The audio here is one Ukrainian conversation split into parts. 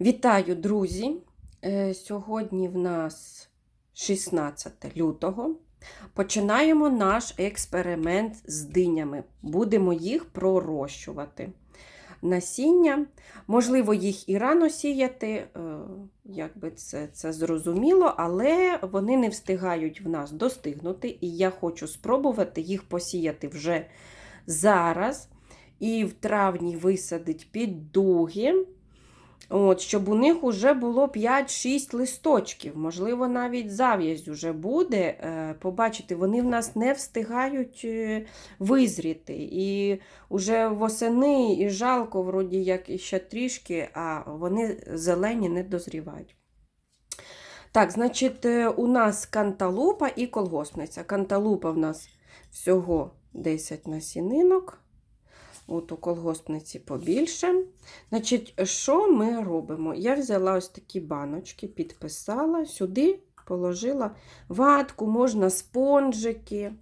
Вітаю, друзі! Е, Сьогодні в нас 16 лютого. Починаємо наш експеримент з динями. Будемо їх пророщувати. Насіння, можливо, їх і рано сіяти, е, як би це, це зрозуміло, але вони не встигають в нас достигнути, і я хочу спробувати їх посіяти вже зараз. І в травні висадить під дуги. От, щоб у них вже було 5-6 листочків, можливо, навіть зав'язь вже буде. Е, Побачите, вони в нас не встигають е, визріти. І вже восени і жалко, вроді як і ще трішки, а вони зелені не дозрівають. Так, значить, е, у нас канталупа і колгоспниця. Канталупа в нас всього 10 насінинок. От у колгоспниці побільше. Значить, що ми робимо? Я взяла ось такі баночки, підписала, сюди положила ватку, можна спонжики.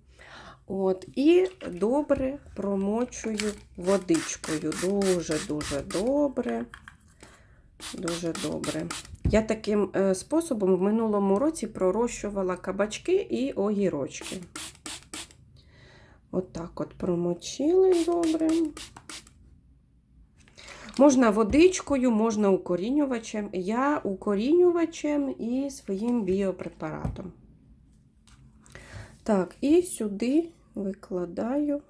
От, І добре промочую водичкою. Дуже-дуже добре. Дуже добре. Я таким е, способом в минулому році пророщувала кабачки і огірочки. Отак от, от промочили добре. Можна водичкою, можна укорінювачем. Я укорінювачем і своїм біопрепаратом. Так, і сюди викладаю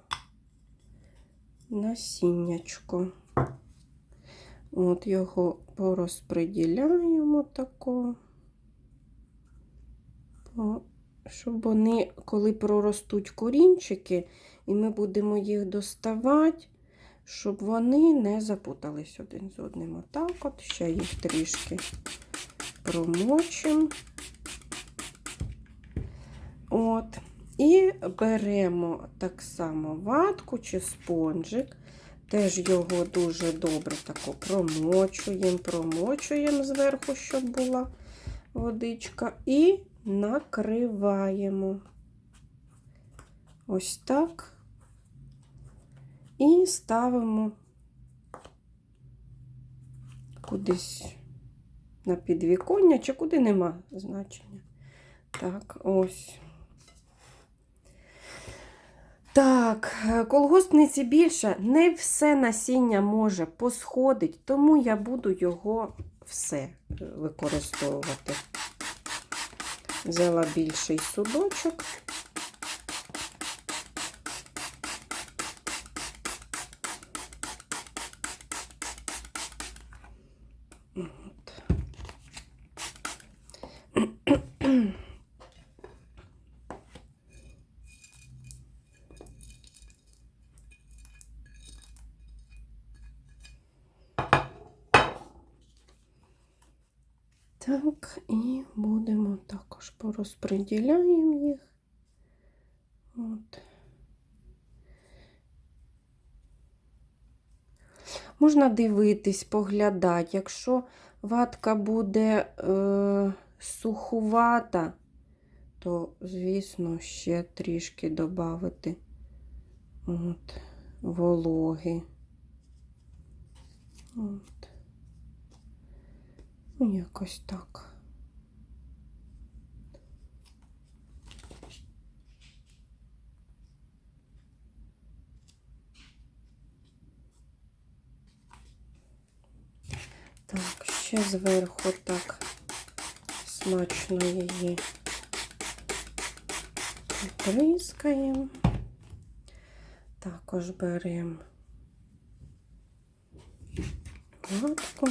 насіннячко. От його порозподіляємо тако, щоб вони, коли проростуть корінчики, і ми будемо їх доставати, щоб вони не запутались один з одним. Отак от, ще їх трішки промочимо. От. І беремо так само ватку чи спонжик. Теж його дуже добре тако промочуємо, промочуємо зверху, щоб була водичка, і накриваємо. Ось так. І ставимо кудись на підвіконня, чи куди нема значення. Так, ось. Так, колгоспниці більше не все насіння може посходити, тому я буду його все використовувати. Взяла більший судочок. Так, і будемо також порозподіляємо їх. От. Можна дивитись, поглядати. Якщо ватка буде е, сухувата, то, звісно, ще трішки додати вологи. От. Ну, якось так. Так, ще зверху так смачно її прискаємо. Також беремо ватку.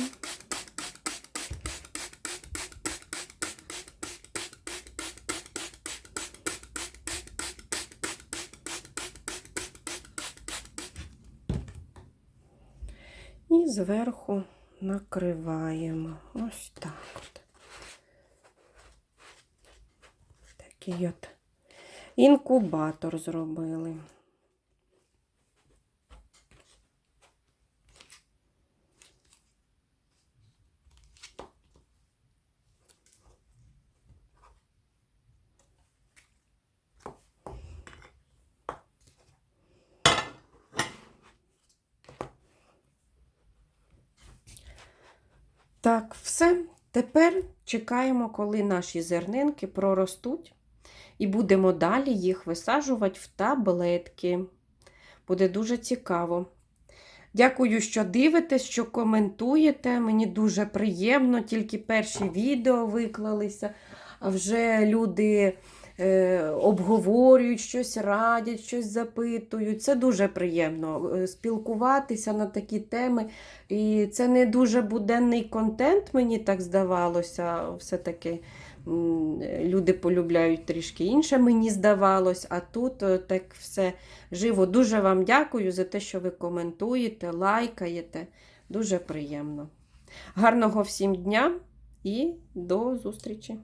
Зверху накриваємо. Ось так от. Такий от інкубатор зробили. Так, все. Тепер чекаємо, коли наші зернинки проростуть, і будемо далі їх висаджувати в таблетки. Буде дуже цікаво. Дякую, що дивитесь, що коментуєте. Мені дуже приємно, тільки перші відео виклалися, а вже люди обговорюють щось, радять, щось запитують. Це дуже приємно е, спілкуватися на такі теми. І це не дуже буденний контент, мені так здавалося. Все-таки люди полюбляють трішки інше, мені здавалось, а тут е, так все живо. Дуже вам дякую за те, що ви коментуєте, лайкаєте. Дуже приємно. Гарного всім дня і до зустрічі!